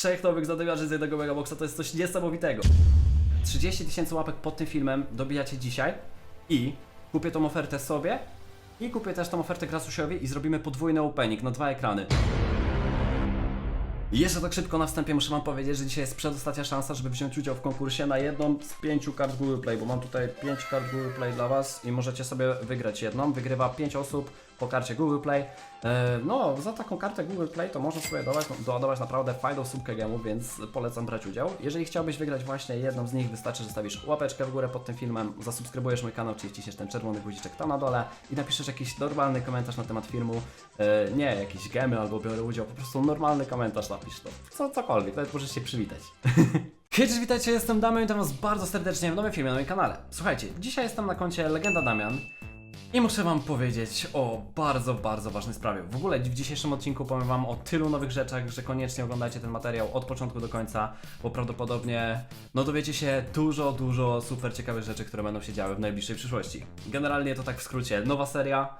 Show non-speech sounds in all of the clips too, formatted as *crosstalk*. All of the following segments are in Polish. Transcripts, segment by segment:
trzech nowych zadymiarzy z jednego megaboxa, to jest coś niesamowitego. 30 tysięcy łapek pod tym filmem dobijacie dzisiaj i kupię tą ofertę sobie i kupię też tą ofertę Grasusiowi i zrobimy podwójny opening na dwa ekrany. Jeszcze tak szybko na wstępie muszę wam powiedzieć, że dzisiaj jest przedostatnia szansa, żeby wziąć udział w konkursie na jedną z pięciu kart Google Play, bo mam tutaj pięć kart Google Play dla was i możecie sobie wygrać jedną. Wygrywa pięć osób po karcie Google Play. E, No, za taką kartę Google Play to można sobie dodawać, doładować naprawdę fajną subkę gemów, więc polecam brać udział. Jeżeli chciałbyś wygrać właśnie jedną z nich, wystarczy, że stawisz łapeczkę w górę pod tym filmem, zasubskrybujesz mój kanał, czyli wciśniesz ten czerwony guziczek tam na dole i napiszesz jakiś normalny komentarz na temat filmu. E, Nie jakieś gemy albo biorę udział, po prostu normalny komentarz napisz to. Co, cokolwiek, nawet możesz się przywitać. *laughs* Hej, witajcie, jestem Damian i witam was bardzo serdecznie w nowym filmie na moim kanale. Słuchajcie, dzisiaj jestem na koncie Legenda Damian i muszę wam powiedzieć o bardzo, bardzo ważnej sprawie. W ogóle w dzisiejszym odcinku powiem wam o tylu nowych rzeczach, że koniecznie oglądajcie ten materiał od początku do końca, bo prawdopodobnie no dowiecie się dużo, dużo super ciekawych rzeczy, które będą się działy w najbliższej przyszłości. Generalnie to tak w skrócie, nowa seria,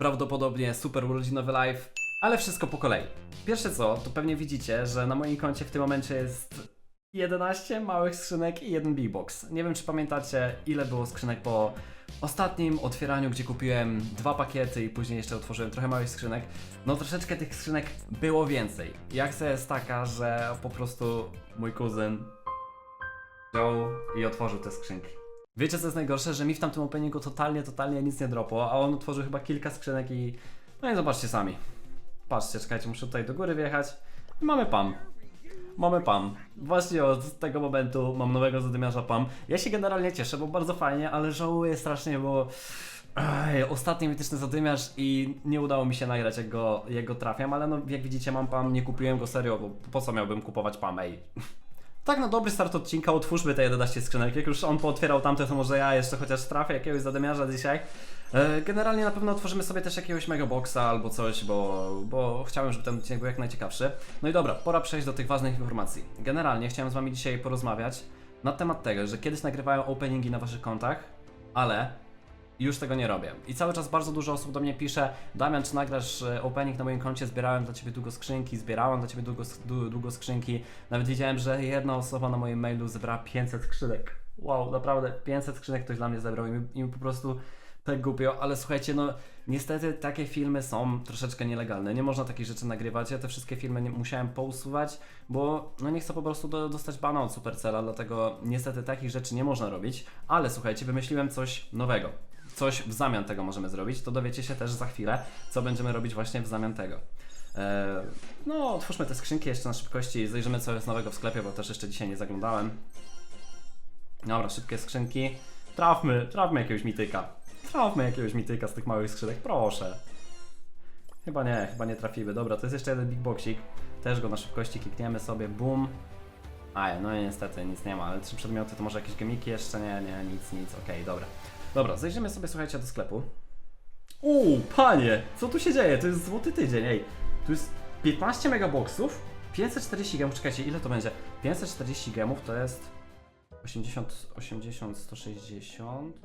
prawdopodobnie super urodzinowy live, ale wszystko po kolei. Pierwsze co, to pewnie widzicie, że na moim koncie w tym momencie jest 11 małych skrzynek i jeden big box. Nie wiem czy pamiętacie ile było skrzynek po ostatnim otwieraniu, gdzie kupiłem dwa pakiety i później jeszcze otworzyłem trochę małych skrzynek. No troszeczkę tych skrzynek było więcej. I akcja jest taka, że po prostu mój kuzyn wziął i otworzył te skrzynki. Wiecie co jest najgorsze? Że mi w tamtym openingu totalnie, totalnie nic nie dropło, a on otworzył chyba kilka skrzynek i... No i zobaczcie sami. Patrzcie, czekajcie, muszę tutaj do góry wjechać. Mamy PAM. Mamy PAM. Właśnie od tego momentu mam nowego zadymiarza PAM. Ja się generalnie cieszę, bo bardzo fajnie, ale żałuję strasznie, bo Ej, ostatni mityczny zadymiarz i nie udało mi się nagrać jak go, jak go trafiam, ale no jak widzicie mam PAM, nie kupiłem go serio, bo po co miałbym kupować PAM, ej. Tak na dobry start odcinka otwórzmy te 11 skrzynek. Jak już on pootwierał tamte, to może ja jeszcze chociaż trafię jakiegoś zadymiarza dzisiaj. E, Generalnie na pewno otworzymy sobie też jakiegoś megaboxa albo coś, bo, bo chciałem, żeby ten odcinek był jak najciekawszy. No i dobra, pora przejść do tych ważnych informacji. Generalnie chciałem z wami dzisiaj porozmawiać na temat tego, że kiedyś nagrywałem openingi na waszych kontach, ale już tego nie robię. I cały czas bardzo dużo osób do mnie pisze Damian, czy nagrasz e, opening na moim koncie? Zbierałem dla Ciebie długo skrzynki, zbierałem dla Ciebie długo, dłu- długo skrzynki. Nawet widziałem, że jedna osoba na moim mailu zebrała 500 skrzynek. Wow, naprawdę 500 skrzynek ktoś dla mnie zebrał i mi, i mi po prostu tak głupio, ale słuchajcie, no niestety takie filmy są troszeczkę nielegalne. Nie można takich rzeczy nagrywać. Ja te wszystkie filmy nie, musiałem pousuwać, bo no nie chcę po prostu do, dostać bana od Supercella, dlatego niestety takich rzeczy nie można robić. Ale słuchajcie, wymyśliłem coś nowego. Coś w zamian tego możemy zrobić. To dowiecie się też za chwilę, co będziemy robić właśnie w zamian tego. Eee, no, otwórzmy te skrzynki jeszcze na szybkości, zajrzymy co jest nowego w sklepie, bo też jeszcze dzisiaj nie zaglądałem. Dobra, szybkie skrzynki. Trafmy, trafmy jakiegoś mityka. Trafmy jakiegoś mityka z tych małych skrzynek, proszę. Chyba nie, chyba nie trafimy. Dobra, to jest jeszcze jeden big boxik. Też go na szybkości klikniemy sobie, boom. A, no i niestety nic nie ma, ale trzy przedmioty to może jakieś gemiki jeszcze? Nie, nie, nic, nic, okej, dobra. Dobra, zajrzymy sobie, słuchajcie, do sklepu. Uuu, panie, co tu się dzieje? To jest złoty tydzień, ej. Tu jest 15 megaboxów, 540 gemów, czekajcie, ile to będzie? 540 gemów to jest 80, 80, 160.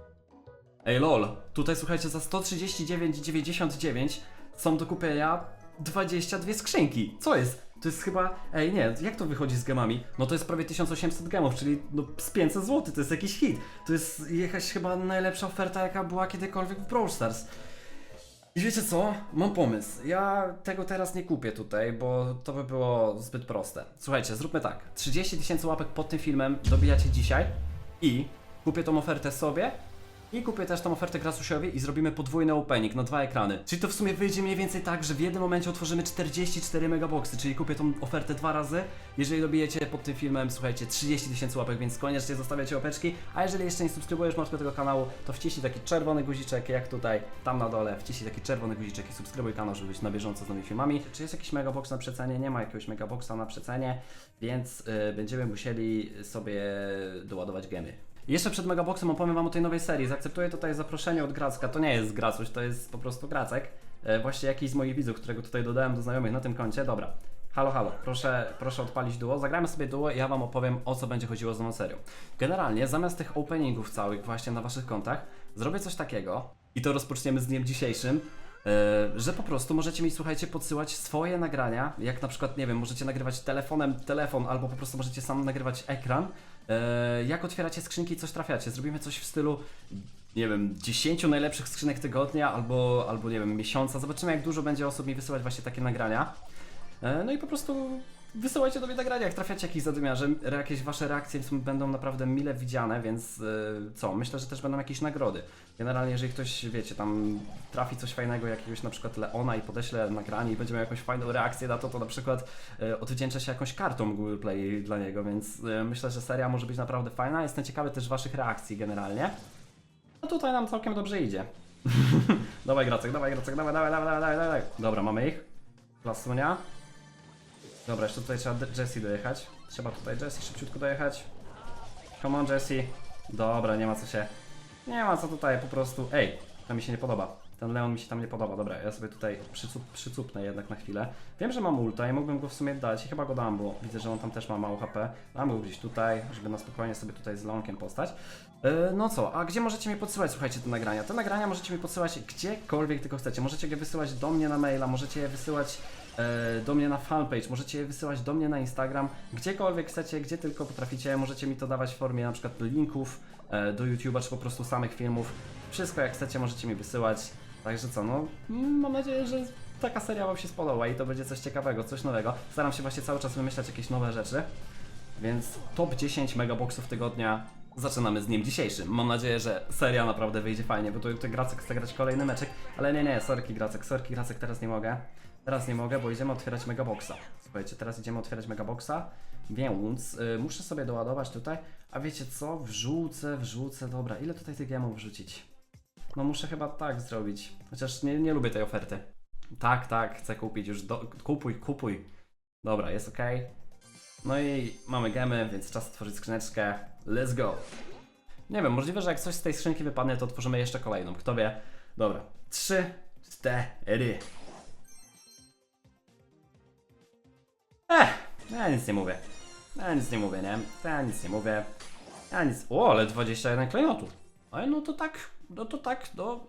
Ej lol, tutaj słuchajcie, za 139,99 są do kupienia 22 skrzynki. Co jest? To jest chyba. Ej, nie, jak to wychodzi z gemami? No to jest prawie 1800 gemów, czyli no z 500 zł, to jest jakiś hit. To jest jakaś chyba najlepsza oferta, jaka była kiedykolwiek w Brawl Stars. I wiecie co? Mam pomysł. Ja tego teraz nie kupię tutaj, bo to by było zbyt proste. Słuchajcie, zróbmy tak. 30 tysięcy łapek pod tym filmem dobijacie dzisiaj i kupię tą ofertę sobie i kupię też tą ofertę Grasusiowi i zrobimy podwójny opening na dwa ekrany. Czyli to w sumie wyjdzie mniej więcej tak, że w jednym momencie otworzymy 44 megaboxy, czyli kupię tą ofertę dwa razy. Jeżeli dobijecie pod tym filmem, słuchajcie, 30 tysięcy łapek, więc koniecznie zostawiacie łapeczki. A jeżeli jeszcze nie subskrybujesz może tego kanału, to wciśnij taki czerwony guziczek, jak tutaj, tam na dole, wciśnij taki czerwony guziczek i subskrybuj kanał, żeby być na bieżąco z nowymi filmami. Czy jest jakiś megabox na przecenie? Nie ma jakiegoś megaboxa na przecenie, więc y, będziemy musieli sobie doładować gemy. Jeszcze przed Megaboxem opowiem Wam o tej nowej serii. Zaakceptuję tutaj zaproszenie od Gracka. To nie jest Gracuś, to jest po prostu Gracek. E, właśnie jakiś z moich widzów, którego tutaj dodałem do znajomych na tym koncie. Dobra. Halo, halo, proszę, proszę odpalić duo. Zagrajmy sobie duo i ja Wam opowiem o co będzie chodziło z nową serią. Generalnie zamiast tych openingów całych właśnie na Waszych kontach, zrobię coś takiego i to rozpoczniemy z dniem dzisiejszym. E, że po prostu możecie mi, słuchajcie, podsyłać swoje nagrania, jak na przykład, nie wiem, możecie nagrywać telefonem telefon, albo po prostu możecie sam nagrywać ekran, e, jak otwieracie skrzynki i coś trafiacie. Zrobimy coś w stylu, nie wiem, 10 najlepszych skrzynek tygodnia, albo, albo nie wiem, miesiąca. Zobaczymy, jak dużo będzie osób mi wysyłać właśnie takie nagrania. E, No i po prostu wysyłajcie do mnie nagrania, jak trafiacie jakiś zadymiarze. Jakieś wasze reakcje będą naprawdę mile widziane, więc e, co, myślę, że też będą jakieś nagrody. Generalnie, jeżeli ktoś, wiecie, tam trafi coś fajnego, jakiegoś na przykład Leona i podeśle nagranie i będzie miał jakąś fajną reakcję na to, to na przykład odwdzięczę się jakąś kartą Google Play dla niego, więc e, myślę, że seria może być naprawdę fajna. Jestem ciekawy też waszych reakcji generalnie. No tutaj nam całkiem dobrze idzie. *laughs* dawaj Gracek, dawaj Gracek, dawaj, dawaj, dawaj, dawaj, dawaj, dawaj. Dobra, mamy ich. Plasunia. Dobra, jeszcze tutaj trzeba Jessie dojechać. Trzeba tutaj Jessie szybciutko dojechać. Come on Jessie. Dobra, nie ma co się... Nie ma co tutaj po prostu... Ej, to mi się nie podoba. Ten Leon mi się tam nie podoba. Dobra, ja sobie tutaj przycup, przycupnę jednak na chwilę. Wiem, że mam ulta i mógłbym go w sumie dać i chyba go dam, bo widzę, że on tam też ma mało HP. Dam go gdzieś tutaj, żeby na spokojnie sobie tutaj z Leonkiem postać. Yy, no co, a gdzie możecie mi podsyłać, słuchajcie, te nagrania? Te nagrania możecie mi podsyłać gdziekolwiek tylko chcecie. Możecie je wysyłać do mnie na maila, możecie je wysyłać e, do mnie na fanpage, możecie je wysyłać do mnie na Instagram, gdziekolwiek chcecie, gdzie tylko potraficie, możecie mi to dawać w formie na przykład linków e, do YouTube'a, czy po prostu samych filmów. Wszystko jak chcecie możecie mi wysyłać. Także co, no mam nadzieję, że taka seria Wam się spodoba i to będzie coś ciekawego, coś nowego. Staram się właśnie cały czas wymyślać jakieś nowe rzeczy. Więc top 10 megaboxów tygodnia zaczynamy z dniem dzisiejszym. Mam nadzieję, że seria naprawdę wyjdzie fajnie, bo tu, tu Gracek chce grać kolejny meczek, ale nie, nie, sorki Gracek, sorki Gracek, teraz nie mogę. Teraz nie mogę, bo idziemy otwierać megaboxa. Słuchajcie, teraz idziemy otwierać megaboxa, więc y, muszę sobie doładować tutaj, a wiecie co, wrzucę, wrzucę, dobra, ile tutaj tych gemów wrzucić? No muszę chyba tak zrobić, chociaż nie, nie lubię tej oferty. Tak, tak, chcę kupić już, do, kupuj, kupuj. Dobra, jest ok. No i mamy gemy, więc czas otworzyć skrzyneczkę. Let's go! Nie wiem, możliwe, że jak coś z tej skrzynki wypadnie, to otworzymy jeszcze kolejną. Kto wie? Dobra. Trzy, cztery. Ech, ja nic nie mówię. Ja nic nie mówię, nie? Ja nic nie mówię. Ja nic. O, ale 21 klejnotów. Ale no to tak, no to tak, no.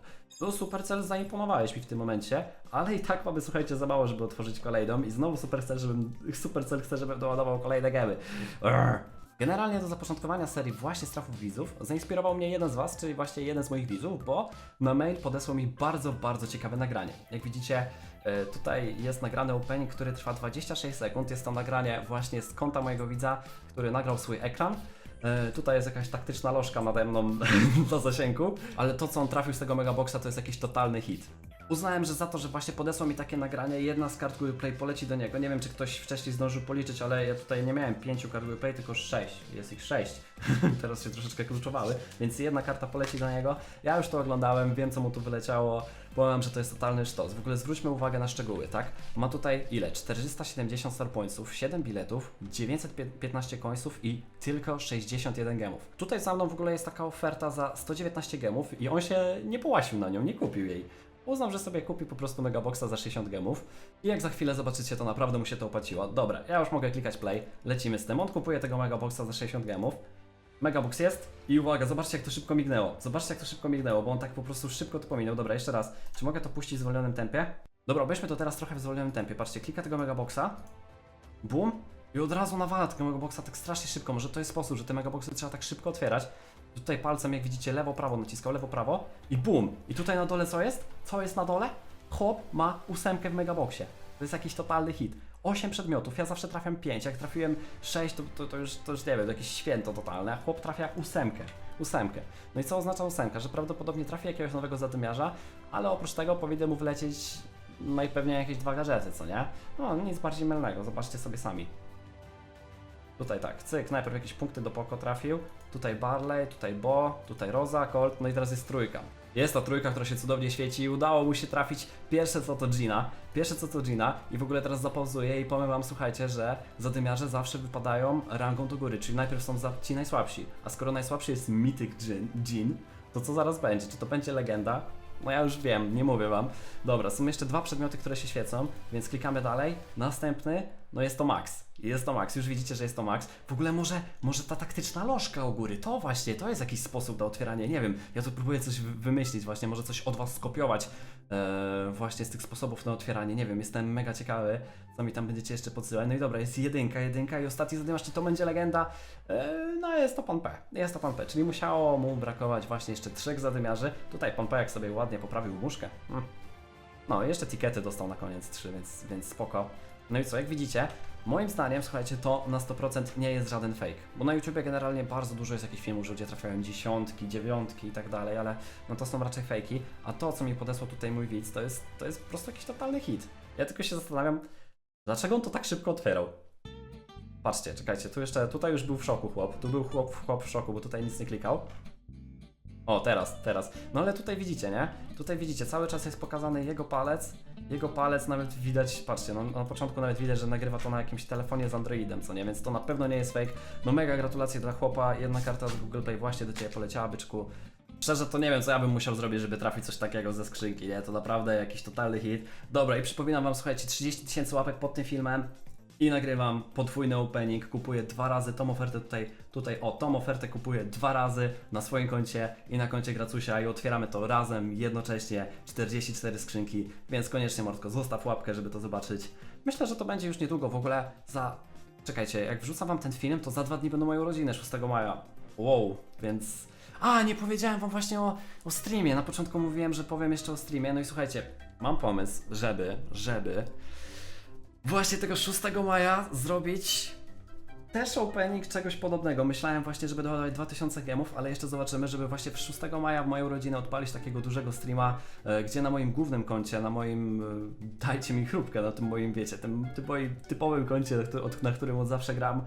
No Supercell zaimponowałeś mi w tym momencie, ale i tak mamy, słuchajcie, za mało, żeby otworzyć kolejną i znowu Supercell, żebym, Supercell chce, żebym doładował kolejne gemy. Urgh. Generalnie do zapoczątkowania serii właśnie strachów widzów zainspirował mnie jeden z Was, czyli właśnie jeden z moich widzów, bo na mail podesłał mi bardzo, bardzo ciekawe nagranie. Jak widzicie, e, tutaj jest nagrany opening, który trwa 26 sekund. Jest to nagranie właśnie z konta mojego widza, który nagrał swój ekran. E, Tutaj jest jakaś taktyczna lożka nade mną *laughs* na zasięgu, ale to co on trafił z tego megaboxa to jest jakiś totalny hit. Uznałem, że za to, że właśnie podesłał mi takie nagranie, jedna z kart Google Play poleci do niego. Nie wiem, czy ktoś wcześniej zdążył policzyć, ale ja tutaj nie miałem pięciu kart Google Play, tylko sześć. Jest ich sześć. *laughs* Teraz się troszeczkę kluczowały, więc jedna karta poleci do niego. Ja już to oglądałem, wiem co mu tu wyleciało. Powiem, że to jest totalny sztos. W ogóle zwróćmy uwagę na szczegóły, tak? Ma tutaj ile? 470 star pointsów, 7 biletów, 915 coinsów i tylko 61 gemów. Tutaj za mną w ogóle jest taka oferta za 119 gemów i on się nie połasił na nią, nie kupił jej. Uznał, że sobie kupi po prostu megaboxa za 60 gemów i jak za chwilę zobaczycie, to naprawdę mu się to opłaciło. Dobra, ja już mogę klikać play, lecimy z tym. On kupuje tego megaboxa za 60 gemów. Megabox jest i uwaga, zobaczcie jak to szybko mignęło. Zobaczcie jak to szybko mignęło, bo on tak po prostu szybko to pominął. Dobra, jeszcze raz. Czy mogę to puścić w zwolnionym tempie? Dobra, weźmy to teraz trochę w zwolnionym tempie. Patrzcie, klika tego megaboxa. Bum. I od razu nawala tego megaboxa tak strasznie szybko. Może to jest sposób, że te megaboxy trzeba tak szybko otwierać. Tutaj palcem, jak widzicie, lewo, prawo naciskał, lewo, prawo i bum. I tutaj na dole co jest? Co jest na dole? Chłop ma ósemkę w megaboxie. To jest jakiś totalny hit. 8 przedmiotów, ja zawsze trafiam 5, jak trafiłem 6, to, to, to, już, to już nie wiem, to jakieś święto totalne, a chłop trafia ósemkę. Ósemkę. No i co oznacza ósemka? Że prawdopodobnie trafi jakiegoś nowego zadymiarza, ale oprócz tego powinny mu wlecieć najpewniej jakieś dwa gadżety, co nie? No, nic bardziej mylnego, zobaczcie sobie sami. Tutaj tak, cyk, najpierw jakieś punkty do Poko trafił, tutaj Barley, tutaj Bo, tutaj Rosa, Colt, no i teraz jest trójka. Jest ta trójka, która się cudownie świeci i udało mu się trafić pierwsze co to Gina, pierwsze co to Gina i w ogóle teraz zapauzuję i powiem wam, słuchajcie, że zadymiarze zawsze wypadają rangą do góry, czyli najpierw są ci najsłabsi, a skoro najsłabszy jest Mythic Jin to co zaraz będzie? Czy to będzie legenda? No ja już wiem, nie mówię wam. Dobra, są jeszcze dwa przedmioty, które się świecą, więc klikamy dalej. Następny, no jest to Max. Jest to max, już widzicie, że jest to max. W ogóle może, może ta taktyczna lożka u góry, to właśnie, to jest jakiś sposób na otwieranie, nie wiem. Ja tu próbuję coś wy- wymyślić właśnie, może coś od was skopiować e, właśnie z tych sposobów na otwieranie, nie wiem, jestem mega ciekawy, co mi tam będziecie jeszcze podsyłać. No i dobra, jest jedynka, jedynka i ostatni zadymiarz, czy to będzie legenda? E, no jest to pan P, jest to pan P, czyli musiało mu brakować właśnie jeszcze trzech zadymiarzy. Tutaj pan P jak sobie ładnie poprawił muszkę. Hmm. No, jeszcze tikety dostał na koniec trzy, więc, więc spoko. No i co, jak widzicie, moim zdaniem, słuchajcie, to na 100% nie jest żaden fake. Bo na YouTubie generalnie bardzo dużo jest jakichś filmów, że ludzie trafiają dziesiątki, dziewiątki i tak dalej, ale no to są raczej fejki. A to, co mi podesłał tutaj mój widz, to jest, to jest po prostu jakiś totalny hit. Ja tylko się zastanawiam, dlaczego on to tak szybko otwierał. Patrzcie, czekajcie, tu jeszcze, tutaj już był w szoku chłop, tu był chłop, chłop w szoku, bo tutaj nic nie klikał. O, teraz, teraz. No ale tutaj widzicie, nie? Tutaj widzicie, cały czas jest pokazany jego palec. Jego palec nawet widać, patrzcie, no, na początku nawet widać, że nagrywa to na jakimś telefonie z Androidem, co nie? Więc to na pewno nie jest fake. No mega gratulacje dla chłopa. Jedna karta z Google Play właśnie do Ciebie poleciała, byczku. Szczerze to nie wiem, co ja bym musiał zrobić, żeby trafić coś takiego ze skrzynki, nie? To naprawdę jakiś totalny hit. Dobra, i przypominam Wam, słuchajcie, 30 tysięcy łapek pod tym filmem i nagrywam podwójny opening, kupuję dwa razy tą ofertę tutaj, tutaj o, tą ofertę kupuję dwa razy na swoim koncie i na koncie Gracusia i otwieramy to razem, jednocześnie, 44 skrzynki, więc koniecznie Mordko, zostaw łapkę, żeby to zobaczyć. Myślę, że to będzie już niedługo, w ogóle za... Czekajcie, jak wrzucam wam ten film, to za dwa dni będą moje urodziny, 6 maja. Wow, więc... A, nie powiedziałem wam właśnie o, o streamie, na początku mówiłem, że powiem jeszcze o streamie, no i słuchajcie, mam pomysł, żeby, żeby właśnie tego 6 maja zrobić też opening czegoś podobnego. Myślałem właśnie, żeby dodawać 2000 gemów, ale jeszcze zobaczymy, żeby właśnie w 6 maja w moją rodzinę odpalić takiego dużego streama, e, gdzie na moim głównym koncie, na moim e, dajcie mi chrupkę, na tym moim, wiecie, tym typowym, koncie, na którym od zawsze gram,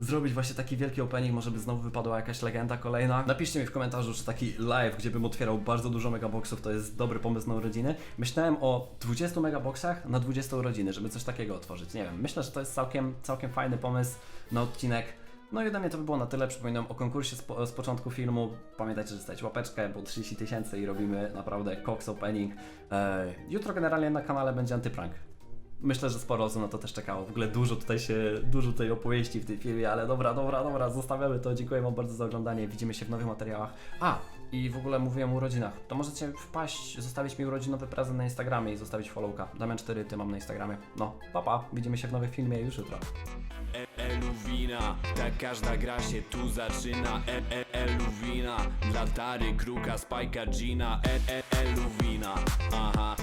zrobić właśnie taki wielki opening, może by znowu wypadła jakaś legenda kolejna. Napiszcie mi w komentarzu, czy taki live, gdzie bym otwierał bardzo dużo megaboxów, to jest dobry pomysł na urodziny. Myślałem o 20 megaboxach na 20 urodziny, żeby coś takiego otworzyć. Nie wiem, myślę, że to jest całkiem, całkiem fajny pomysł na odcinek. No i ode mnie to by było na tyle. Przypominam o konkursie z, po, z początku filmu. Pamiętajcie, że zostawić łapeczkę, bo 30 tysięcy i robimy naprawdę Cox Opening. E, jutro generalnie na kanale będzie antyprank. Myślę, że sporo osób na to też czekało. W ogóle dużo tutaj się, dużo tej opowieści w tej filmie, ale dobra, dobra, dobra, zostawiamy to. Dziękuję Wam bardzo za oglądanie. Widzimy się w nowych materiałach. A, i w ogóle mówiłem o urodzinach. To możecie wpaść, zostawić mi urodzinowy prezent na Instagramie i zostawić followka. Damian 4, ty mam na Instagramie. No, papa, widzimy się w nowym filmie już jutro. E- Eluwina, tak każda gra się tu zaczyna e- e- Eluwina, dla Tary, Kruka, Spajka, Gina Eluwina, aha